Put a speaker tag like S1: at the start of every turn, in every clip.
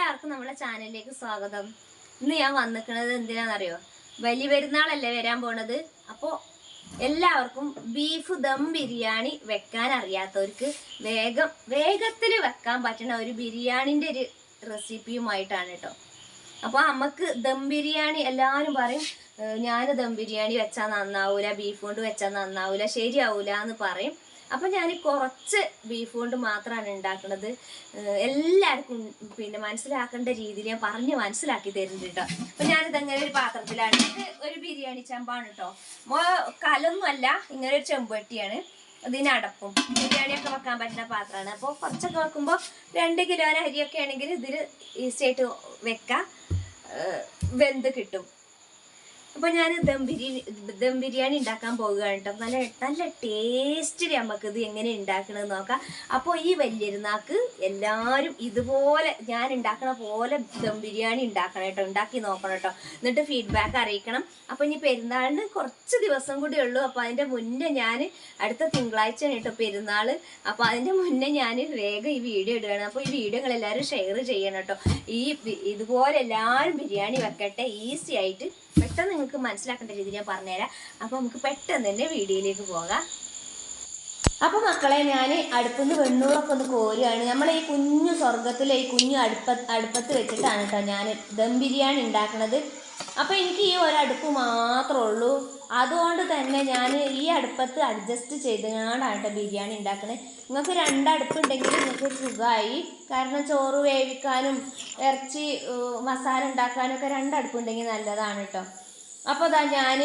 S1: എല്ലാവർക്കും നമ്മുടെ ചാനലിലേക്ക് സ്വാഗതം. ഇന്ന് ഞാൻ വന്നിക്കുന്നത് എന്തിനാണെന്നറിയോ വലിയ പെരുന്നാളല്ലേ വരാൻ പോണത്. അപ്പോൾ എല്ലാവർക്കും ബീഫ് ദം ബിരിയാണി വെക്കാൻ അറിയാത്തവർക്ക് വേഗം വേഗത്തിൽ വെക്കാൻ പറ്റുന്ന ഒരു ബിരിയാണിന്റെ ഒരു റെസിപ്പിയുമായിട്ടാണ് കേട്ടോ അപ്പോൾ നമുക്ക് ദം ബിരിയാണി എല്ലാവരും പറയും ഞാൻ ദം ബിരിയാണി വെച്ചാൽ നന്നാവൂല ബീഫ് കൊണ്ട് വെച്ചാൽ നന്നാവൂല ശരിയാവൂല എന്ന് പറയും. അപ്പം ഞാൻ കുറച്ച് ബീഫ് കൊണ്ട് മാത്രമാണ് ഉണ്ടാക്കുന്നത് എല്ലാവർക്കും പിന്നെ മനസ്സിലാക്കേണ്ട രീതിയിൽ ഞാൻ പറഞ്ഞ് മനസ്സിലാക്കി തരുന്നുണ്ട് കേട്ടോ അപ്പം ഞാനിത് അങ്ങനെ ഒരു പാത്രത്തിലാണ്. ഇത് ഒരു ബിരിയാണി ചെമ്പാണ് കേട്ടോ മോ കലൊന്നും അല്ല ഇങ്ങനെ ഒരു ചെമ്പട്ടിയാണ് ഇതിനടപ്പും ബിരിയാണിയൊക്കെ വെക്കാൻ പറ്റുന്ന പാത്രമാണ്. അപ്പോൾ കുറച്ചൊക്കെ വെക്കുമ്പോൾ രണ്ട് കിലോന് അരിയൊക്കെ ആണെങ്കിൽ ഇതിൽ ഈസി ആയിട്ട് വെക്കാം വെന്ത് കിട്ടും. അപ്പൊ ഞാൻ ദം ബിരിയാണി ദം ബിരിയാണി ഉണ്ടാക്കാൻ പോവുകയാണ് കേട്ടോ. നല്ല നല്ല ടേസ്റ്റിൽ നമുക്ക് ഇത് എങ്ങനെ ഉണ്ടാക്കണമെന്ന് നോക്കാം. അപ്പോൾ ഈ വലിയൊരുന്നാക്ക് എല്ലാവരും ഇതുപോലെ ഞാൻ ഉണ്ടാക്കണ പോലെ ദം ബിരിയാണി ഉണ്ടാക്കണം കേട്ടോ. ഉണ്ടാക്കി നോക്കണം കേട്ടോ. എന്നിട്ട് ഫീഡ്ബാക്ക് അറിയിക്കണം. അപ്പോൾ ഇനി പെരുന്നാളിന് കുറച്ച് ദിവസം കൂടി ഉള്ളൂ. അപ്പോൾ അതിന്റെ മുന്നേ ഞാൻ അടുത്ത തിങ്കളാഴ്ച കേട്ടോ പെരുന്നാൾ അപ്പോൾ അതിന്റെ മുന്നേ ഞാൻ വേഗം ഈ വീഡിയോ ഇടുകയാണ്. അപ്പോൾ ഈ വീഡിയോ എല്ലാവരും ഷെയർ ചെയ്യണം കേട്ടോ. ഈ ഇതുപോലെ എല്ലാവരും ബിരിയാണി വെക്കട്ടെ. ഈസി ആയിട്ട് പെട്ടെന്ന് നിങ്ങൾക്ക് മനസ്സിലാക്കേണ്ട രീതിയിൽ ഞാൻ പറഞ്ഞുതരാം. അപ്പോൾ നമുക്ക് പെട്ടെന്ന് തന്നെ വീഡിയോയിലേക്ക് പോകാം. അപ്പൊ മക്കളെ ഞാൻ അടുപ്പിന്ന് വെണ്ണൂറൊക്കെ ഒന്ന് കോരുകയാണ്. നമ്മൾ ഈ കുഞ്ഞു സ്വർഗത്തിലെ ഈ കുഞ്ഞു അടുപ്പ അടുപ്പത്ത് വെച്ചിട്ടാണ് കേട്ടോ ഞാൻ ദം ബിരിയാണി ഉണ്ടാക്കുന്നത് അപ്പൊ എനിക്ക് ഈ ഒരടുപ്പ് മാത്രമേ ഉള്ളൂ അതുകൊണ്ട് തന്നെ ഞാൻ ഈ അടുപ്പത്ത് അഡ്ജസ്റ്റ് ചെയ്തുകൊണ്ടാണ് ബിരിയാണി ഉണ്ടാക്കുന്നത് നിങ്ങൾക്ക് രണ്ടടുപ്പ് ഉണ്ടെങ്കിൽ നിങ്ങൾക്ക് സുഖമായി കാരണം ചോറ് വേവിക്കാനും ഇറച്ചി മസാല ഉണ്ടാക്കാനും ഒക്കെ രണ്ടടുപ്പ് ഉണ്ടെങ്കിൽ നല്ലതാണ് കേട്ടോ. അപ്പോൾ അതാ ഞാൻ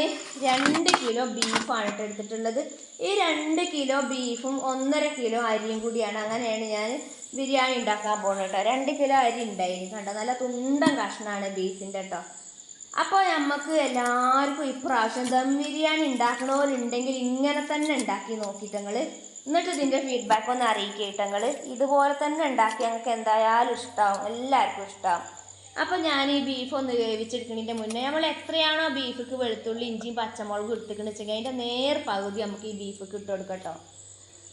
S1: രണ്ട് കിലോ ബീഫാണ് കേട്ടോ എടുത്തിട്ടുള്ളത്. ഈ രണ്ട് കിലോ ബീഫും ഒന്നര കിലോ അരിയും കൂടിയാണ് അങ്ങനെയാണ് ഞാൻ ബിരിയാണി ഉണ്ടാക്കാൻ പോകുന്നത് കേട്ടോ. രണ്ട് കിലോ അരി ഉണ്ടായിരുന്നു കേട്ടോ നല്ല തുണ്ടൻ കഷ്ണമാണ് ബീഫിന്റെ കേട്ടോ. അപ്പോൾ നമുക്ക് എല്ലാവർക്കും ഇപ്രാവശ്യം ദം ബിരിയാണി ഉണ്ടാക്കണവരുണ്ടെങ്കിൽ ഇങ്ങനെ തന്നെ ഉണ്ടാക്കി നോക്കിയിട്ടങ്ങൾ എന്നിട്ട് ഇതിന്റെ ഫീഡ്ബാക്ക് ഒന്ന് അറിയിക്കേട്ടങ്ങൾ ഇതുപോലെ തന്നെ ഉണ്ടാക്കി ഞങ്ങൾക്ക് എന്തായാലും ഇഷ്ടമാവും എല്ലാവർക്കും ഇഷ്ടമാവും അപ്പോൾ ഞാൻ ഈ ബീഫ് ഒന്ന് വേവിച്ചെടുക്കുന്നതിന്റെ മുന്നേ നമ്മൾ എത്രയാണോ ബീഫിക്ക് വെളുത്തുള്ളി ഇഞ്ചിയും പച്ചമുളകും എടുത്തിക്കണെന്ന് വെച്ചെങ്കിൽ അതിന്റെ നേർ പകുതി നമുക്ക് ഈ ബീഫിക്ക് ഇട്ട് കൊടുക്കട്ടോ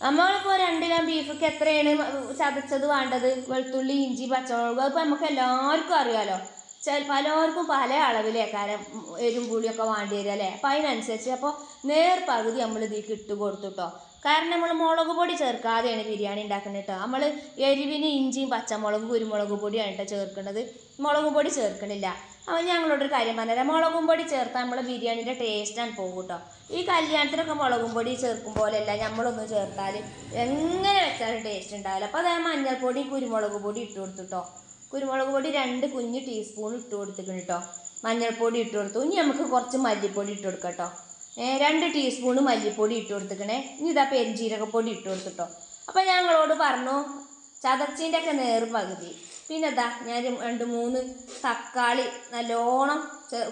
S1: നമ്മളിപ്പോൾ കിലോ ബീഫിക്ക് എത്രയാണ് ചതച്ചത് വേണ്ടത്? വെളുത്തുള്ളി ഇഞ്ചി പച്ചമുളക്. അപ്പോൾ നമുക്ക് എല്ലാവർക്കും അറിയാലോ. ചില പലർക്കും പല അളവിലേക്കാരം എരും പുളിയൊക്കെ വേണ്ടി വരിക അല്ലേ? അപ്പം അതിനനുസരിച്ച് അപ്പോൾ നേർ പകുതി നമ്മൾ ഇതിലേക്ക് ഇട്ട് കൊടുത്തു കേട്ടോ കാരണം നമ്മൾ മുളക് പൊടി ചേർക്കാതെയാണ് ബിരിയാണി ഉണ്ടാക്കുന്നത് കേട്ടോ. നമ്മൾ എരിവിന് ഇഞ്ചിയും പച്ചമുളകും കുരുമുളക് പൊടിയാണ് കേട്ടോ ചേർക്കുന്നത്. മുളക് പൊടി ചേർക്കണില്ല. അപ്പോൾ ഞങ്ങളോടൊരു കാര്യം പറഞ്ഞുതരാം. മുളകും പൊടി ചേർത്താൽ നമ്മൾ ബിരിയാണിന്റെ ടേസ്റ്റാണ് പോകും കേട്ടോ. ഈ കല്യാണത്തിനൊക്കെ മുളകും പൊടി ചേർക്കും പോലെയല്ല നമ്മളൊന്നും ചേർത്താൽ എങ്ങനെ വെച്ചാലും ടേസ്റ്റ് ഉണ്ടാവില്ല. അപ്പോൾ അതായത് മഞ്ഞൾപ്പൊടി കുരുമുളക് പൊടി ഇട്ട് കൊടുത്തു കേട്ടോ. കുരുമുളക് പൊടി രണ്ട് കുഞ്ഞ് ടീസ്പൂൺ ഇട്ട് കൊടുത്തിട്ടുണ്ട് കേട്ടോ മഞ്ഞൾപ്പൊടി ഇട്ട് കൊടുത്തു. ഇനി നമുക്ക് കുറച്ച് മല്ലിപ്പൊടി ഇട്ട് കൊടുക്കാം കേട്ടോ രണ്ട് ടീസ്പൂൺ മല്ലിപ്പൊടി ഇട്ട് കൊടുത്തിക്കണേ. ഇനി ഇതാ പെരിഞ്ചീരകപ്പൊടി ഇട്ട് കൊടുത്തിട്ടോ അപ്പോൾ ഞങ്ങളോട് പറഞ്ഞു ചതച്ചിന്റെ ഒക്കെ നേർ പകുതി. പിന്നെ ഇതാ ഞാൻ രണ്ട് മൂന്ന് തക്കാളി നല്ലോണം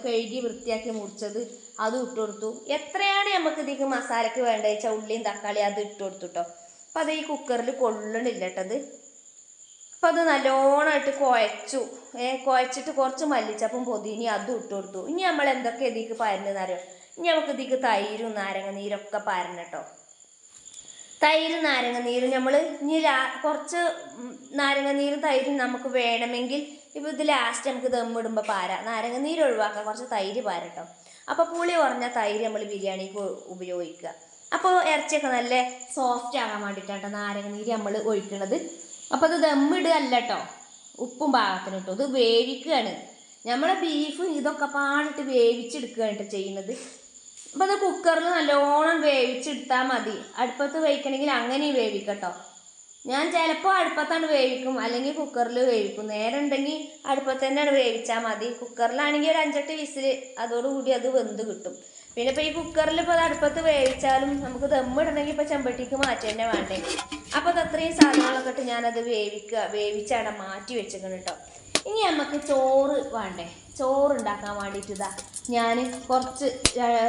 S1: കഴുകി വൃത്തിയാക്കി മുറിച്ചത് അത് ഇട്ട് കൊടുത്തു. എത്രയാണ് നമുക്ക് ഇതിക്ക് മസാലയ്ക്ക് വേണ്ടത്? വെച്ചാൽ ഉള്ളിയും തക്കാളി അത് ഇട്ട് കൊടുത്തു കേട്ടോ അപ്പോൾ അത് ഈ കുക്കറിൽ കൊള്ളണില്ല കേട്ടത് അപ്പം അത് നല്ലോണമായിട്ട് കുഴച്ചു. ഏ കുഴച്ചിട്ട് കുറച്ച് മല്ലിച്ചപ്പും പൊതിനി അതും ഇട്ട് കൊടുത്തു. ഇനി നമ്മൾ എന്തൊക്കെ ഇതിക്ക് പരന്നെന്നറിയോ ഇനി നമുക്ക് ഇതിക്ക് തൈരും നാരങ്ങ നീരൊക്കെ പരണം കേട്ടോ തൈര് നാരങ്ങ നീര് നമ്മൾ ഇനി കുറച്ച് നാരങ്ങ നീരും തൈരും നമുക്ക് വേണമെങ്കിൽ ഇപ്പോൾ ഇത് ലാസ്റ്റ് നമുക്ക് ദമ്മിടുമ്പോൾ പാര. നാരങ്ങ നീര് ഒഴിവാക്കാം കുറച്ച് തൈര് പാരട്ടോ. അപ്പോൾ പുളി കുറഞ്ഞ തൈര് നമ്മൾ ബിരിയാണിക്ക് ഉപയോഗിക്കുക. അപ്പോൾ ഇറച്ചിയൊക്കെ നല്ല സോഫ്റ്റ് ആകാൻ വേണ്ടിയിട്ടാണ് നാരങ്ങ നീര് നമ്മൾ ഒഴിക്കണത്. അപ്പോൾ അത് ദമ്മിടുകയല്ല കേട്ടോ ഉപ്പും പാകത്തിന് കേട്ടോ ഇത് വേവിക്കുകയാണ്. നമ്മളെ ബീഫ് ഇതൊക്കെ പാടിട്ട് വേവിച്ചെടുക്കുകയാണ് കേട്ടോ ചെയ്യുന്നത്. അപ്പോൾ അത് കുക്കറിൽ നല്ലോണം വേവിച്ചെടുത്താൽ മതി. അടുപ്പത്ത് വേവിക്കണമെങ്കിൽ അങ്ങനെയും വേവിക്കട്ടോ. ഞാൻ ചിലപ്പോൾ അടുപ്പത്താണ് വേവിക്കും. അല്ലെങ്കിൽ കുക്കറിൽ വേവിക്കും. നേരെ ഉണ്ടെങ്കിൽ അടുപ്പത്ത് തന്നെയാണ് വേവിച്ചാൽ മതി. കുക്കറിലാണെങ്കിൽ ഒരു അഞ്ചെട്ട് വിസിൽ അതോടുകൂടി അത് വെന്ത് കിട്ടും. പിന്നെ ഇപ്പോൾ ഈ കുക്കറിൽ ഇപ്പൊ അടുപ്പത്ത് വേവിച്ചാലും നമുക്ക് ദമ്മിടണമെങ്കിൽ ഇപ്പോൾ ചെമ്പട്ടിക്ക് മാറ്റി വേണ്ടേ? അപ്പോൾ അത് അത്രയും സാധനങ്ങളൊക്കെ ഇട്ട് ഞാനത് വേവിക്കുക വേവിച്ചവിടെ മാറ്റി വെച്ചേക്കണം കേട്ടോ ഇനി നമുക്ക് ചോറ് വേണ്ടേ? ചോറ് ഉണ്ടാക്കാൻ വേണ്ടിയിട്ട് ഇതാ ഞാൻ കുറച്ച്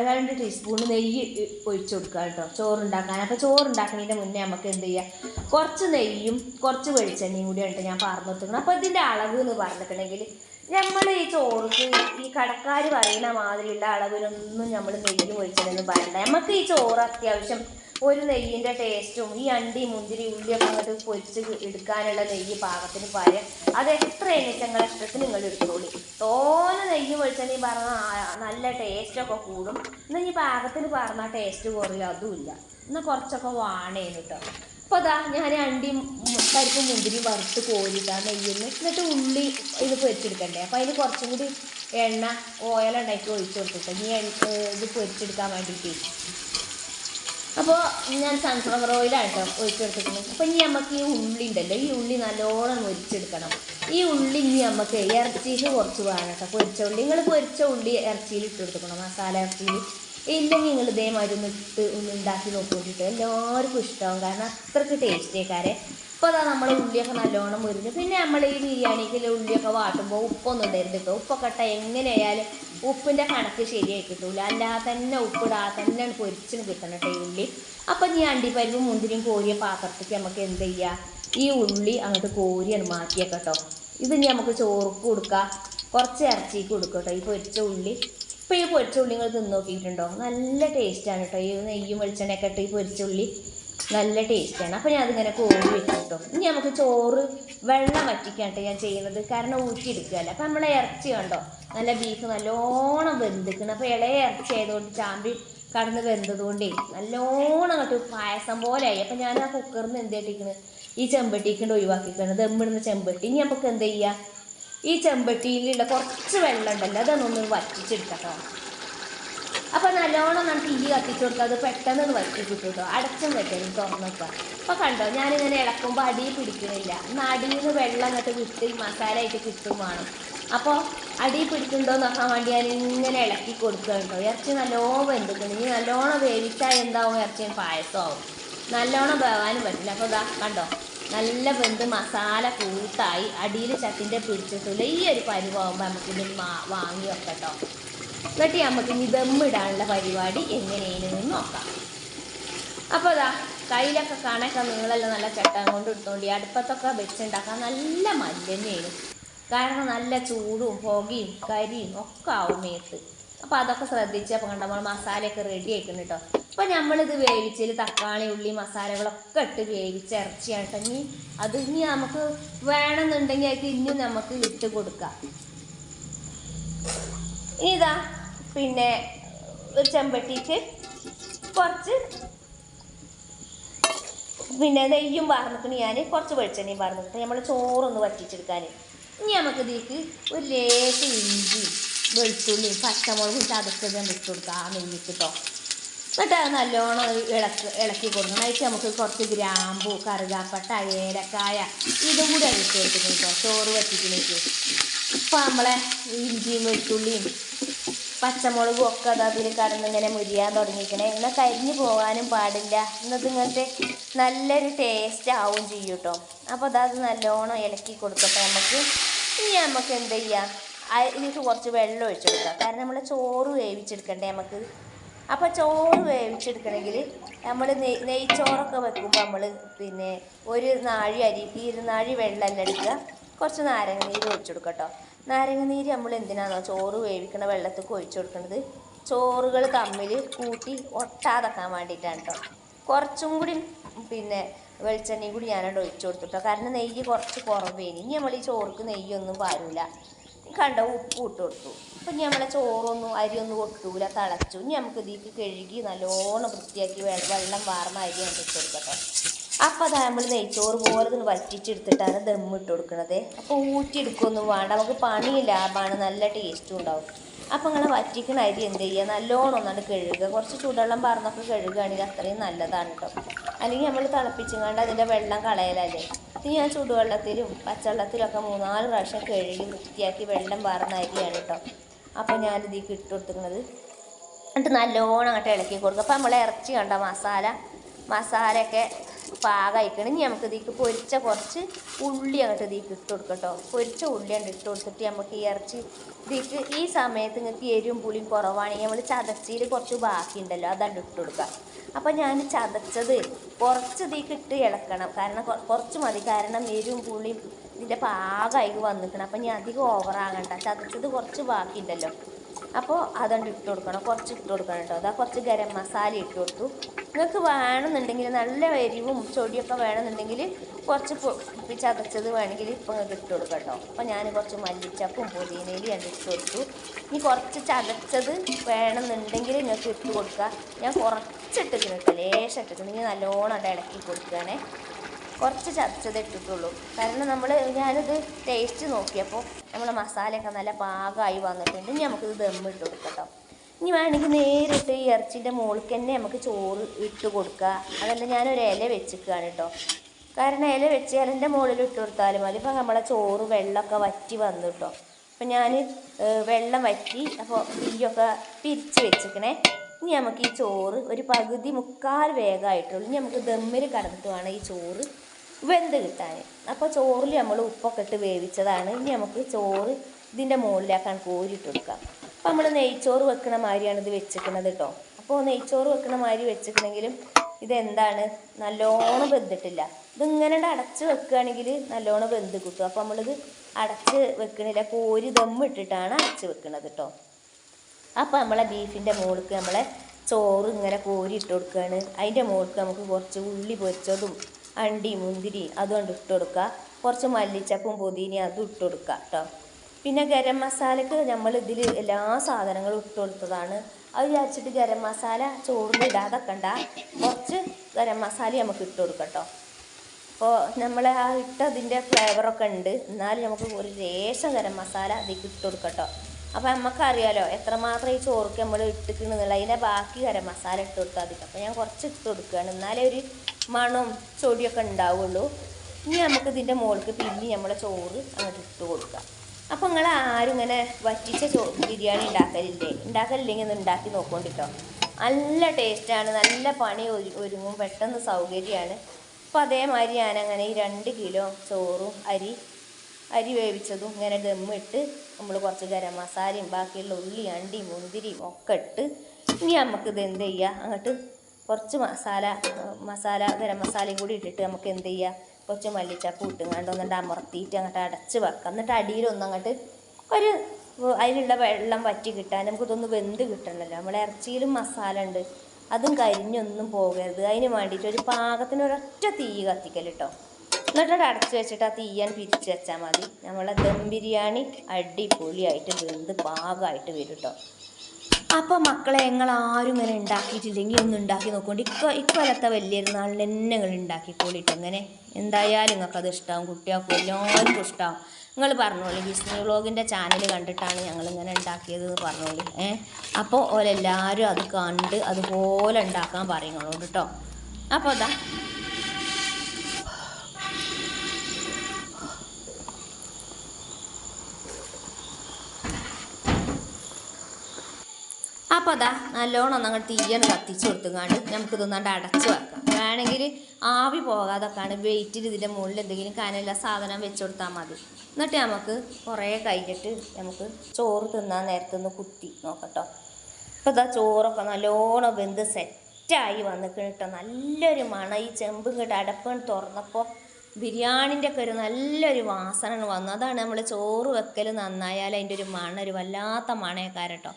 S1: രണ്ട് ടീസ്പൂൺ നെയ്യ് ഒഴിച്ചു കൊടുക്കുക കേട്ടോ ചോറ് ഉണ്ടാക്കാൻ അപ്പോൾ ചോറ് ഉണ്ടാക്കുന്നതിന്റെ മുന്നേ നമുക്ക് എന്ത് ചെയ്യാം? കുറച്ച് നെയ്യും കുറച്ച് വെളിച്ചെണ്ണയും കൂടി ആയിട്ട് ഞാൻ പറഞ്ഞു കൊടുക്കണം അപ്പോൾ ഇതിന്റെ അളവ് എന്ന് പറഞ്ഞിട്ടുണ്ടെങ്കിൽ നമ്മൾ ഈ ചോറ്ക്ക് ഈ കടക്കാർ പറയുന്ന മാതിരിയുള്ള അളവിലൊന്നും നമ്മൾ നെയ്യും ഒഴിച്ചതൊന്നും പറയണ്ട നമുക്ക് ഈ ചോറ് അത്യാവശ്യം ഒരു നെയ്യിന്റെ ടേസ്റ്റും ഈ അണ്ടി മുന്തിരി ഉള്ളിയൊക്കെ അങ്ങോട്ട് പൊരിച്ച് എടുക്കാനുള്ള നെയ്യ് പാകത്തിന് പഴയ അത് എത്ര നിങ്ങളെ ഇഷ്ടത്തിന് നിങ്ങൾ എടുത്തോളി. തോന നെയ്യ് വെളിച്ചെണ്ണി പറഞ്ഞ നല്ല ടേസ്റ്റൊക്കെ കൂടും. എന്നാൽ ഈ പാകത്തിന് പറഞ്ഞാൽ ടേസ്റ്റ് കുറയും. അതുമില്ല എന്നാൽ കുറച്ചൊക്കെ വാണേനു കേട്ടോ അപ്പോൾ അതാ ഞാൻ അണ്ടി പരിപ്പും മുന്തിരി വറുത്ത് കോരിട്ടാ നെയ്യിൽ എന്നിട്ട് ഉള്ളി ഇത് പൊരിച്ചെടുക്കണ്ടേ? അപ്പോൾ അതിന് കുറച്ചും കൂടി എണ്ണ ഓയിൽ ഉണ്ടാക്കി ഒഴിച്ചു കൊടുത്തിട്ട് നീ ഇത് പൊരിച്ചെടുക്കാൻ വേണ്ടിയിട്ട് അപ്പോൾ ഞാൻ സൺഫ്ലവർ ഓയിലാണ് കേട്ടോ ഒഴിച്ചെടുത്തിട്ടുണ്ട് അപ്പോൾ ഇനി നമുക്ക് ഈ ഉള്ളി ഉണ്ടല്ലോ ഈ ഉള്ളി നല്ലോണം ഒരിച്ചെടുക്കണം ഈ ഉള്ളി ഇനി നമുക്ക് ഇറച്ചിക്ക് കുറച്ച് വേണം കേട്ടോ പൊരിച്ച ഉള്ളി നിങ്ങൾ പൊരിച്ച ഉള്ളി ഇറച്ചിയിൽ ഇട്ട് കൊടുക്കണം മസാല ഇറച്ചിയിൽ ഇല്ലെങ്കിൽ നിങ്ങൾ ഇതേമാതിരി ഒന്ന് ഇട്ട് ഒന്ന് ഉണ്ടാക്കി നോക്കിയിട്ട് എല്ലാവർക്കും ഇഷ്ടമാവും. കാരണം അത്രയ്ക്ക് ടേസ്റ്റേക്കാരെ ഇപ്പോൾ അതാ നമ്മൾ ഉള്ളിയൊക്കെ നല്ലോണം മുരിഞ്ഞ് പിന്നെ നമ്മൾ ഈ ബിരിയാണിക്ക് ഉള്ളിയൊക്കെ വാട്ടുമ്പോൾ ഉപ്പൊന്നും ഇടരുത് കേട്ടോ. ഉപ്പൊക്കെ ഇട്ടാൽ എങ്ങനെയായാലും ഉപ്പിന്റെ കണക്ക് ശരിയായി കിട്ടൂല. അല്ലാതെ തന്നെ ഉപ്പിടാതെ തന്നെ പൊരിച്ചിന് കിട്ടണം കേട്ടോ ഈ ഉള്ളി. അപ്പം ഈ അണ്ടിപ്പരിപ്പും മുന്തിരിയും കോരിയ പാത്രത്തേക്ക് നമുക്ക് എന്ത് ചെയ്യുക ഈ ഉള്ളി അങ്ങോട്ട് കോരിയാണ് മാറ്റിയൊക്കെ കേട്ടോ. ഇത് ഇനി നമുക്ക് ചോർക്ക് കൊടുക്കാം. കുറച്ച് ഇറച്ചിക്ക് കൊടുക്കട്ടോ കേട്ടോ. ഈ പൊരിച്ച ഉള്ളി. ഇപ്പോൾ ഈ പൊരിച്ചുള്ളി നിങ്ങൾ തിന്ന് നോക്കിയിട്ടുണ്ടോ നല്ല ടേസ്റ്റാണ് കേട്ടോ ഈ നെയ്യും വെളിച്ചെണ്ണയൊക്കെ ഇട്ട് ഈ പൊരിച്ചുള്ളി നല്ല ടേസ്റ്റാണ് അപ്പോൾ ഞാൻ അതിങ്ങനെ കോഴി വെച്ചു കേട്ടോ ഇനി നമുക്ക് ചോറ് വെള്ളം വറ്റിക്കാട്ടോ ഞാൻ ചെയ്യുന്നത്. കാരണം ഊറ്റിയെടുക്കുകയല്ല അപ്പോൾ നമ്മളെ ഇറച്ചി കണ്ടോ? നല്ല ബീഫ് നല്ലോണം വെന്തിക്കണം അപ്പോൾ ഇളയ ഇറച്ചി ആയതുകൊണ്ട് ചാമ്പി കടന്ന് വെന്തതുകൊണ്ടേ നല്ലോണം അങ്ങോട്ട് പായസം പോലെ ആയി. അപ്പം ഞാൻ ആ കുക്കറിൽ നിന്ന് എന്ത് ചെയ്തിരിക്കണ് ഈ ചെമ്പട്ടിക്കൊണ്ട് ഒഴിവാക്കിക്കണം. ദമ്മിടുന്ന ചെമ്പട്ടി. ഇനി നമുക്ക് എന്ത് ചെയ്യാം? ഈ ചെമ്പട്ടിയിലുള്ള കുറച്ച് വെള്ളം ഉണ്ടല്ലോ അതൊന്നൊന്ന് വറ്റിച്ചെടുക്കട്ടോ അപ്പൊ നല്ലോണം നമുക്ക് തീ കത്തിച്ചു കൊടുക്കുക അത് പെട്ടെന്ന് ഒന്ന് വറ്റി കിട്ടും കേട്ടോ അടച്ചും വെക്കരുത് തുറന്നു വെക്കുക. അപ്പൊ കണ്ടോ ഞാനിങ്ങനെ ഇളക്കുമ്പോൾ അടി പിടിക്കണില്ല എന്നാൽ അടിയിൽ നിന്ന് വെള്ളം അങ്ങോട്ട് വിട്ട് മസാല ആയിട്ട് കിട്ടും വേണം. അപ്പോൾ അടി പിടിക്കുന്നുണ്ടോ നോക്കാൻ വേണ്ടി ഞാൻ ഇങ്ങനെ ഇളക്കി കൊടുക്കുക കേട്ടോ. ഇറച്ചി നല്ലോണം വെന്തിട്ടുണ്ട്. ഇനി നല്ലോണം വേവിച്ചാൽ എന്താവും? ഇറച്ചി പായസമാവും നല്ലോണം വേവാനും പറ്റില്ല. അപ്പോൾ ഇതാ കണ്ടോ നല്ല വെന്ത് മസാല കൂട്ടായി അടിയിൽ ചട്ടിന്റെ പിടിച്ചിട്ടുള്ള ഈ ഒരു പരിവാകുമ്പോൾ മാ- വാങ്ങി വെക്കട്ടോ. എന്നിട്ട് നമുക്ക് ഇനി ദമ്മിടാനുള്ള പരിപാടി എങ്ങനെയെന്ന് നോക്കാം. അപ്പോൾ അതാ കയ്യിലൊക്കെ കണക്കെ നീളെല്ലാം നല്ല ചട്ടം കൊണ്ട് എടുത്തോണ്ട് ഈ അടുപ്പത്തൊക്കെ വെച്ചുണ്ടാക്കാൻ നല്ല മല്ലന്നെയാണ് കാരണം നല്ല ചൂടും പുകയും കരിയും ഒക്കെ ആവും മേത്ത്. അപ്പോൾ അതൊക്കെ ശ്രദ്ധിച്ച് അപ്പോൾ കണ്ട നമ്മൾ മസാലയൊക്കെ റെഡി ആയിക്കുന്നു കേട്ടോ അപ്പോൾ നമ്മളിത് വേവിച്ചതിൽ തക്കാളി ഉള്ളി മസാലകളൊക്കെ ഇട്ട് വേവിച്ച് ഇറച്ചിയാണ് ഇനി അത് ഇനി നമുക്ക് വേണമെന്നുണ്ടെങ്കിൽ അത് ഇനി നമുക്ക് ഇട്ട് കൊടുക്കാം. ഇനി ഇതാ പിന്നെ ഒരു ചെമ്പട്ടിക്ക് കുറച്ച് പിന്നെ നെയ്യും വാർന്നിക്കണ് ഞാൻ കുറച്ച് വെളിച്ചെണ്ണയും വാർന്നിട്ട് നമ്മൾ ചോറൊന്ന് വറ്റിച്ചെടുക്കാൻ ഇനി നമുക്ക് ഇതിലേക്ക് ഒരു ലേശം ഇഞ്ചി വെളുത്തുള്ളിയും പച്ചമുളകും ചതച്ചതും ഇട്ട് കൊടുക്കാം. ആ കേട്ടോ എന്നിട്ട് അത് നല്ലോണം ഇളക്ക് ഇളക്കി കൊടുക്കണം. അതിന് നമുക്ക് കുറച്ച് ഗ്രാമ്പു കറുകാപ്പട്ട ഏലക്കായ ഇതും കൂടി അഴിച്ച് കൊടുക്കുന്നു കേട്ടോ. ചോറ് വറ്റിക്കണേക്ക് ഇപ്പം നമ്മളെ ഇഞ്ചിയും വെളുത്തുള്ളിയും പച്ചമുളകും ഒക്കെ അത് അതിൽ കടന്നിങ്ങനെ മുരിയാൻ തുടങ്ങിക്കണേ എന്നാൽ കരിഞ്ഞു പോകാനും പാടില്ല. എന്നത് ഇങ്ങനത്തെ നല്ലൊരു ടേസ്റ്റ് ആവും ചെയ്യും കേട്ടോ. അപ്പോൾ അതത് നല്ലോണം ഇളക്കി കൊടുക്കട്ടെ നമുക്ക് ഇനി നമുക്ക് എന്ത് ചെയ്യാം? അതിലേക്ക് കുറച്ച് വെള്ളം ഒഴിച്ചു കൊടുക്കാം. കാരണം നമ്മൾ ചോറ് വേവിച്ചെടുക്കണ്ടേ നമുക്ക്? അപ്പോൾ ചോറ് വേവിച്ചെടുക്കണമെങ്കിൽ നമ്മൾ നെയ് നെയ്ച്ചോറൊക്കെ വെക്കുമ്പോൾ നമ്മൾ പിന്നെ ഒരു നാഴി അരി ഇരുനാഴി വെള്ളം എടുക്കുക. കുറച്ച് നാരങ്ങ നീര് ഒഴിച്ചു കേട്ടോ. നാരങ്ങ നീര് നമ്മൾ എന്തിനാണോ ചോറ് വേവിക്കണ വെള്ളത്തിൽ ഒഴിച്ചു കൊടുക്കുന്നത് ചോറുകൾ തമ്മിൽ കൂട്ടി ഒട്ടാതെക്കാൻ വേണ്ടിയിട്ടാണ് കേട്ടോ. കുറച്ചും കൂടി പിന്നെ വെളിച്ചെണ്ണയും കൂടി ഞാനവിടെ ഒഴിച്ചു കൊടുത്തു കേട്ടോ. കാരണം നെയ്യ് കുറച്ച് കുറവേനി. ഇനി നമ്മൾ ഈ ചോറുക്ക് നെയ്യൊന്നും പാരൂല കണ്ട ഉപ്പ് ഇട്ട് കൊടുത്തു. അപ്പം ഇനി നമ്മളെ ചോറൊന്നും അരിയൊന്നും ഒട്ടൂല തിളച്ചു. ഇനി നമുക്ക് ഇതിക്ക് കഴുകി നല്ലോണം വൃത്തിയാക്കി വെള്ളം വാർന്ന അരി നമുക്ക് ഇട്ട് കൊടുക്കട്ടെ. അപ്പം അതാ നമ്മൾ നെയ്ച്ചോറ് പോലെ ഒന്ന് വറ്റിച്ചെടുത്തിട്ടാണ് ദം ഇട്ട് കൊടുക്കണത്. അപ്പോൾ ഊറ്റിയെടുക്കൊന്നും വേണ്ട. നമുക്ക് പണി ലാഭമാണ്. നല്ല ടേസ്റ്റും ഉണ്ടാവും. അപ്പം ഇങ്ങനെ വറ്റിക്കണ അരി എന്ത് ചെയ്യുക? നല്ലോണം ഒന്നാണ്ട് കഴുകുക. കുറച്ച് ചൂടുവെള്ളം പറന്നൊക്കെ കഴുകുകയാണെങ്കിൽ അത്രയും നല്ലതാണ് കേട്ടോ. അല്ലെങ്കിൽ നമ്മൾ തിളപ്പിച്ചും കണ്ട് അതിന്റെ വെള്ളം കളയലല്ലേ? ഇത് ഞാൻ ചൂടുവെള്ളത്തിലും പച്ചവെള്ളത്തിലൊക്കെ മൂന്നാൽ പ്രാവശ്യം കഴുകി വൃത്തിയാക്കി വെള്ളം വാർന്ന അരിയാണ് കേട്ടോ അപ്പോൾ ഞാനിത് ഇട്ട് കൊടുത്തിരുന്നത് എന്നിട്ട് നല്ലോണം അങ്ങോട്ട് ഇളക്കി കൊടുക്കും. അപ്പോൾ നമ്മൾ ഇറച്ചി കണ്ട മസാല മസാലയൊക്കെ പാകമായിക്കണം ഇനി നമുക്ക് ഇതിക്ക് പൊരിച്ച കുറച്ച് ഉള്ളി അങ്ങോട്ട് ഇതിക്ക് ഇട്ട് കൊടുക്കട്ടോ പൊരിച്ച ഉള്ളി അങ്ങോട്ട് ഇട്ട് കൊടുത്തിട്ട് നമുക്ക് ഈ ഇറച്ചി ഇതിക്ക് ഈ സമയത്ത് നിങ്ങൾക്ക് എരിവും പുളിയും കുറവാണെങ്കിൽ നമ്മൾ ചതച്ചിയിൽ കുറച്ച് ബാക്കിയുണ്ടല്ലോ അതാണ് ഇട്ട് കൊടുക്കുക അപ്പോൾ ഞാൻ ചതച്ചത് കുറച്ച് ഇതിലേക്ക് ഇട്ട് ഇളക്കണം. കാരണം കുറച്ച് മതി. കാരണം എരിവും പുളിയും ഇതിന്റെ പാകമായി വന്നിക്കണം. അപ്പം ഞാൻ അധികം ഓവറാകണ്ട ചതച്ചത് കുറച്ച് ബാക്കിയുണ്ടല്ലോ അപ്പോൾ അതുകൊണ്ട് ഇട്ട് കൊടുക്കണം. കുറച്ച് ഇട്ട് കൊടുക്കണം കേട്ടോ അതാ കുറച്ച് ഗരം മസാല ഇട്ട് കൊടുത്തു. നിങ്ങൾക്ക് വേണമെന്നുണ്ടെങ്കിൽ നല്ല എരിവും ചൊടിയൊക്കെ വേണമെന്നുണ്ടെങ്കിൽ കുറച്ച് ചതച്ചത് വേണമെങ്കിൽ ഇപ്പം നിങ്ങൾക്ക് ഇട്ട് കൊടുക്കാം കേട്ടോ അപ്പോൾ ഞാൻ കുറച്ച് മല്ലിച്ചപ്പും പുതിനയിലും ഞാൻ ഇട്ട് കൊടുത്തു. ഇനി കുറച്ച് ചതച്ചത് വേണമെന്നുണ്ടെങ്കിൽ നിങ്ങൾക്ക് ഇട്ട് കൊടുക്കുക ഞാൻ കുറച്ചിട്ടിട്ട് കേട്ടോ ലേശം ഇട്ടിട്ട്. നിങ്ങൾ നല്ലോണം ഇളക്കി കൊടുക്കുകയാണേ. കുറച്ച് ചതച്ചത് ഇട്ടിട്ടുള്ളൂ. കാരണം നമ്മൾ ഞാനിത് ടേസ്റ്റ് നോക്കിയപ്പോൾ നമ്മളെ മസാലയൊക്കെ നല്ല പാകമായി വന്നിട്ടുണ്ട്. ഇനി നമുക്കിത് ദമ്മിട്ട് കൊടുക്കാം ഇനി വേണമെങ്കിൽ നേരിട്ട് ഈ ഇറച്ചിന്റെ മുകളിൽ തന്നെ നമുക്ക് ചോറ് ഇട്ട് കൊടുക്കുക. അതല്ല ഞാനൊരു ഇല വെച്ചിക്കുകയാണ് കേട്ടോ. കാരണം ഇല വെച്ച് ഇലന്റെ മുകളിൽ ഇട്ട് കൊടുത്താലും മതി. ഇപ്പം നമ്മളെ ചോറ് വെള്ളമൊക്കെ വറ്റി വന്നു കേട്ടോ. അപ്പം ഞാൻ വെള്ളം വറ്റി അപ്പോൾ തീയൊക്കെ പിരിച്ച് വെച്ചിക്കണേ ഇനി നമുക്ക് ഈ ചോറ് ഒരു പകുതി മുക്കാൽ വേഗമായിട്ടുള്ളൂ ഇനി നമുക്ക് ദമ്മിൽ കടന്നിട്ട് ഈ ചോറ് വെന്ത് കിട്ടാൻ. അപ്പോൾ ചോറിൽ നമ്മൾ ഉപ്പൊക്കെ ഇട്ട് വേവിച്ചതാണ്. ഇനി നമുക്ക് ചോറ് ഇതിന്റെ മുകളിലേക്കാണ് കോരിയിട്ട് കൊടുക്കാം അപ്പോൾ നമ്മൾ നെയ്ച്ചോറ് വെക്കണ മാതിരിയാണ് ഇത് വെച്ചിരിക്കുന്നത് കേട്ടോ അപ്പോൾ നെയ്ച്ചോറ് വെക്കണ മാതിരി വെച്ചിട്ടുണ്ടെങ്കിലും ഇതെന്താണ്? നല്ലോണം വെന്തിട്ടില്ല. ഇതിങ്ങനെ അടച്ച് വെക്കുകയാണെങ്കിൽ നല്ലോണം വെന്ത് കിട്ടും. അപ്പോൾ നമ്മളിത് അടച്ച് വെക്കണില്ല. കോരി ദമ്മിട്ടിട്ടാണ് അടച്ച് വെക്കണത് കേട്ടോ അപ്പോൾ നമ്മളെ ബീഫിന്റെ മുകൾക്ക് നമ്മളെ ചോറ് ഇങ്ങനെ കോരി ഇട്ട് കൊടുക്കുകയാണ് അതിന്റെ മുകൾക്ക് നമുക്ക് കുറച്ച് ഉള്ളി പൊരിച്ചതും അണ്ടി മുന്തിരി അതുകൊണ്ട് ഇട്ട് കൊടുക്കുക. കുറച്ച് മല്ലിച്ചപ്പും പുതിനി അതും ഇട്ട് കൊടുക്കുക കേട്ടോ. പിന്നെ ഗരം മസാലക്ക് നമ്മൾ ഇതിൽ എല്ലാ സാധനങ്ങളും ഇട്ട് കൊടുത്തതാണ്. അത് വിചാരിച്ചിട്ട് ഗരം മസാല ചോറിൽ ഇടാതെ കണ്ട കുറച്ച് ഗരം മസാല നമുക്ക് ഇട്ട് കൊടുക്കാം കേട്ടോ. അപ്പോൾ നമ്മൾ ആ ഇട്ടതിന്റെ ഫ്ലേവറൊക്കെ ഉണ്ട്. എന്നാലും നമുക്ക് ഒരു ലേശം ഗരം മസാല അതിലേക്ക് ഇട്ട് കൊടുക്കട്ടോ അപ്പോൾ നമുക്കറിയാലോ എത്രമാത്രം ഈ ചോർക്ക് നമ്മൾ ഇട്ടിട്ടുണ്ടെന്നുള്ളത് അതിന്റെ ബാക്കി ഗരം മസാല ഇട്ട് കൊടുത്താൽ മതി. അപ്പോൾ ഞാൻ കുറച്ച് ഇട്ട് കൊടുക്കുകയാണ്. എന്നാലേ ഒരു മണവും ചൊടിയൊക്കെ ഉണ്ടാവുള്ളൂ. ഇനി നമുക്ക് ഇതിന്റെ മുകൾക്ക് പിന്നെ നമ്മളെ ചോറ് അങ്ങോട്ട് ഇട്ട് കൊടുക്കാം. അപ്പോൾ നിങ്ങൾ ആരും ഇങ്ങനെ വറ്റിച്ച ചോ ബിരിയാണി ഉണ്ടാക്കലില്ലേ? ഉണ്ടാക്കലില്ലെങ്കിൽ ഒന്ന് ഉണ്ടാക്കി നോക്കൊണ്ടിട്ടോ. നല്ല ടേസ്റ്റാണ് നല്ല പണി ഒരു- ഒരുങ്ങും പെട്ടെന്ന് സൗകര്യമാണ്. അപ്പോൾ അതേമാതിരി ഞാനങ്ങനെ ഈ രണ്ട് കിലോ ചോറും അരി അരി വേവിച്ചതും ഇങ്ങനെ ദമ്മിട്ട് നമ്മൾ കുറച്ച് ഗരം മസാലയും ബാക്കിയുള്ള ഉള്ളി അണ്ടി മുന്തിരിയും ഒക്കെ ഇട്ട് ഇനി നമുക്കിത് എന്ത് ചെയ്യുക അങ്ങോട്ട് കുറച്ച് മസാല മസാല ഗരം മസാലയും കൂടി ഇട്ടിട്ട് നമുക്ക് എന്ത് ചെയ്യുക കുറച്ച് മല്ലിച്ചപ്പ് ഇട്ടുങ്ങാണ്ട് ഒന്നിട്ട് അമർത്തിയിട്ട് അങ്ങോട്ട് അടച്ച് വെക്കാം. എന്നിട്ട് അടിയിലൊന്നും അങ്ങോട്ട് ഒരു അതിലുള്ള വെള്ളം വറ്റി കിട്ടാൻ നമുക്കിതൊന്ന് വെന്ത് കിട്ടണമല്ലോ നമ്മളെ ഇറച്ചിയിലും മസാല ഉണ്ട്. അതും കരിഞ്ഞൊന്നും പോകരുത്. അതിന് വേണ്ടിയിട്ട് ഒരു പാകത്തിന് ഒരൊറ്റ തീ കത്തിക്കൽ കേട്ടോ എന്നിട്ട് അടച്ച് വെച്ചിട്ട് ആ തീയാൻ പിരിച്ച് വെച്ചാൽ മതി. നമ്മളെ ദം ബിരിയാണി അടിപൊളിയായിട്ട് വെന്ത് പാകമായിട്ട് വരും കേട്ടോ അപ്പോൾ മക്കളെ ഞങ്ങൾ ആരും ഇങ്ങനെ ഉണ്ടാക്കിയിട്ടില്ലെങ്കിൽ ഒന്ന് ഉണ്ടാക്കി നോക്കൊണ്ട്. ഇക്ക ഇപ്പോഴത്തെ വലിയ നാളിൽ തന്നെ നിങ്ങൾ ഉണ്ടാക്കിക്കോളിട്ട് അങ്ങനെ എന്തായാലും നിങ്ങൾക്ക് അത് ഇഷ്ടമാവും കുട്ടികൾക്കും എല്ലാവർക്കും ഇഷ്ടമാവും നിങ്ങൾ പറഞ്ഞോളി വിസ്മി വ്ളോഗിന്റെ ചാനൽ കണ്ടിട്ടാണ് ഞങ്ങൾ ഇങ്ങനെ ഉണ്ടാക്കിയത് എന്ന് പറഞ്ഞോളി ഏ. അപ്പോൾ ഓലെല്ലാവരും അത് കണ്ട് അതുപോലെ ഉണ്ടാക്കാൻ പറയുന്നുള്ളൂ കേട്ടോ അപ്പോൾ അതാ അപ്പോൾ അതാ നല്ലോണം ഒന്നങ്ങ് തീയണം കത്തിച്ച് നമുക്ക് തിന്നാണ്ട് അടച്ചു വെക്കാം. വേണമെങ്കിൽ ആവി പോകാതൊക്കെയാണ് വെയിറ്റിൽ ഇതിന്റെ മുകളിൽ എന്തെങ്കിലും കനല സാധനം വെച്ച് കൊടുത്താൽ മതി. എന്നിട്ട് നമുക്ക് കുറേ കഴിഞ്ഞിട്ട് നമുക്ക് ചോറ് തിന്നാൻ നേരത്തെ ഒന്ന് കുത്തി നോക്കട്ടോ. ഇപ്പോൾ ഇതാ ചോറൊക്കെ നല്ലോണം വെന്ത് സെറ്റായി വന്നിട്ട് കേട്ടോ നല്ലൊരു മണം. ഈ ചെമ്പ് ഇങ്ങോട്ട് അടപ്പം തുറന്നപ്പോൾ ബിരിയാണിന്റെ ഒക്കെ ഒരു നല്ലൊരു വാസന വന്നു അതാണ് നമ്മൾ ചോറ് വെക്കൽ നന്നായാൽ അതിന്റെ ഒരു മണ ഒരു വല്ലാത്ത മണയക്കാരട്ടോ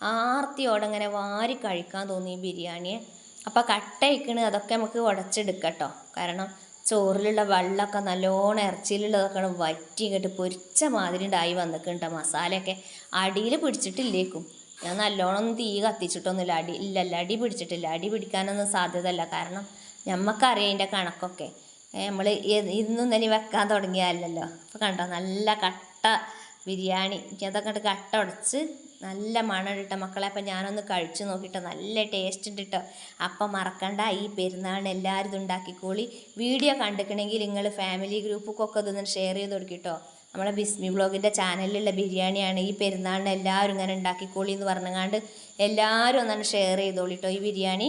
S1: ആർത്തിയോടെ അങ്ങനെ വാരി കഴിക്കാൻ തോന്നി ബിരിയാണിയെ. അപ്പോൾ കട്ടയിക്കണ് അതൊക്കെ നമുക്ക് ഉടച്ചെടുക്കട്ടോ. കാരണം ചോറിലുള്ള വെള്ളമൊക്കെ നല്ലോണം ഇറച്ചിയിലുള്ളതൊക്കെ വറ്റി ഇങ്ങോട്ട് പൊരിച്ച മാതിരി ഉണ്ടായി വന്നിട്ടുണ്ട് മസാലയൊക്കെ അടിയിൽ പിടിച്ചിട്ടില്ലേക്കും. ഞാൻ നല്ലോണം തീ കത്തിച്ചിട്ടൊന്നുമില്ല. അടി ഇല്ലല്ല അടി പിടിച്ചിട്ടില്ല. അടി പിടിക്കാനൊന്നും സാധ്യതയല്ല. കാരണം ഞമ്മക്കറിയാം അതിന്റെ കണക്കൊക്കെ. നമ്മൾ ഇന്നും തന്നെ വെക്കാൻ തുടങ്ങിയാലല്ലോ അപ്പോൾ കണ്ടോ നല്ല കട്ട ബിരിയാണി. അതൊക്കെ കട്ട ഉടച്ച് നല്ല മണം മക്കളെ അപ്പം ഞാനൊന്ന് കഴിച്ചു നോക്കിയിട്ട് നല്ല ടേസ്റ്റ് ഉണ്ട് കേട്ടോ അപ്പം മറക്കണ്ട ഈ പെരുന്നാളിന് എല്ലാവരും ഇത് ഉണ്ടാക്കിക്കോളി. വീഡിയോ കണ്ടിക്കണമെങ്കിൽ നിങ്ങൾ ഫാമിലി ഗ്രൂപ്പൊക്കെ ഇതൊന്ന് ഷെയർ ചെയ്ത് കൊടുക്കിട്ടോ. നമ്മളെ ബിസ്മി ബ്ലോഗിന്റെ ചാനലിലുള്ള ബിരിയാണിയാണ്. ഈ പെരുന്നാളിന് എല്ലാവരും ഇങ്ങനെ ഉണ്ടാക്കിക്കോളി എന്ന് പറഞ്ഞങ്ങാണ്ട് എല്ലാവരും ഒന്നാണ് ഷെയർ ചെയ്തോളിട്ടോ ഈ ബിരിയാണി.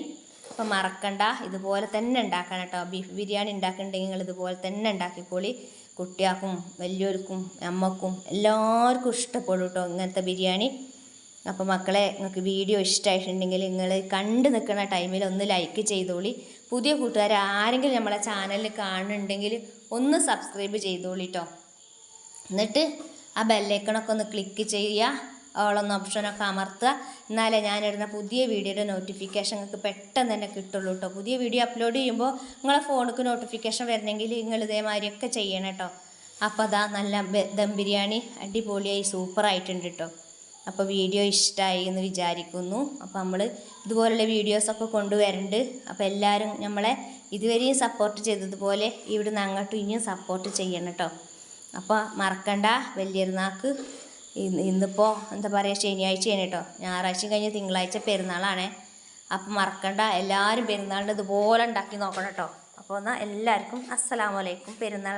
S1: അപ്പം മറക്കണ്ട ഇതുപോലെ തന്നെ ഉണ്ടാക്കണം കേട്ടോ. ബീഫ് ബിരിയാണി ഉണ്ടാക്കുന്നുണ്ടെങ്കിൽ നിങ്ങൾ ഇതുപോലെ തന്നെ ഉണ്ടാക്കിക്കോളി. കുട്ടികൾക്കും വലിയവർക്കും അമ്മക്കും എല്ലാവർക്കും ഇഷ്ടപ്പെടും കേട്ടോ ഇങ്ങനത്തെ ബിരിയാണി. അപ്പോൾ മക്കളെ നിങ്ങൾക്ക് വീഡിയോ ഇഷ്ടമായിട്ടുണ്ടെങ്കിൽ നിങ്ങൾ കണ്ടു നിൽക്കുന്ന ടൈമിൽ ഒന്ന് ലൈക്ക് ചെയ്തോളി. പുതിയ കൂട്ടുകാർ ആരെങ്കിലും നമ്മളെ ചാനലിൽ കാണുന്നുണ്ടെങ്കിൽ ഒന്ന് സബ്സ്ക്രൈബ് ചെയ്തോളി എന്നിട്ട് ആ ബെല്ലൈക്കണൊക്കെ ഒന്ന് ക്ലിക്ക് ചെയ്യുക. ഓളൊന്ന് ഓപ്ഷനൊക്കെ അമർത്തുക. എന്നാലേ ഞാനിടുന്ന പുതിയ വീഡിയോയുടെ നോട്ടിഫിക്കേഷൻ നിങ്ങൾക്ക് പെട്ടെന്ന് തന്നെ കിട്ടുള്ളൂ കേട്ടോ പുതിയ വീഡിയോ അപ്ലോഡ് ചെയ്യുമ്പോൾ നിങ്ങളെ ഫോണിക്ക് നോട്ടിഫിക്കേഷൻ വരണമെങ്കിൽ നിങ്ങൾ ഇതേമാതിരിയൊക്കെ ചെയ്യണം കേട്ടോ അപ്പോൾ അതാ നല്ല ദം ബിരിയാണി അടിപൊളിയായി സൂപ്പറായിട്ടുണ്ട് കേട്ടോ അപ്പോൾ വീഡിയോ ഇഷ്ടമായി എന്ന് വിചാരിക്കുന്നു. അപ്പോൾ നമ്മൾ ഇതുപോലുള്ള വീഡിയോസൊക്കെ കൊണ്ടുവരുന്നുണ്ട് അപ്പോൾ എല്ലാവരും നമ്മളെ ഇതുവരെയും സപ്പോർട്ട് ചെയ്തതുപോലെ ഇവിടുന്ന് അങ്ങോട്ടും ഇനിയും സപ്പോർട്ട് ചെയ്യണം കേട്ടോ. അപ്പോൾ മറക്കണ്ട വലിയൊരുനാൾക്ക് ഇന്ന് ഇന്നിപ്പോൾ എന്താ പറയുക ശനിയാഴ്ചയാണ് കേട്ടോ. ഞായറാഴ്ച കഴിഞ്ഞ് തിങ്കളാഴ്ച പെരുന്നാളാണ്. അപ്പോൾ മറക്കണ്ട എല്ലാവരും പെരുന്നാളിന്റെ ഇതുപോലെ ഉണ്ടാക്കി നോക്കണം കേട്ടോ. അപ്പോൾ എന്നാൽ എല്ലാവർക്കും അസ്സലാമലൈക്കും പെരുന്നാൾ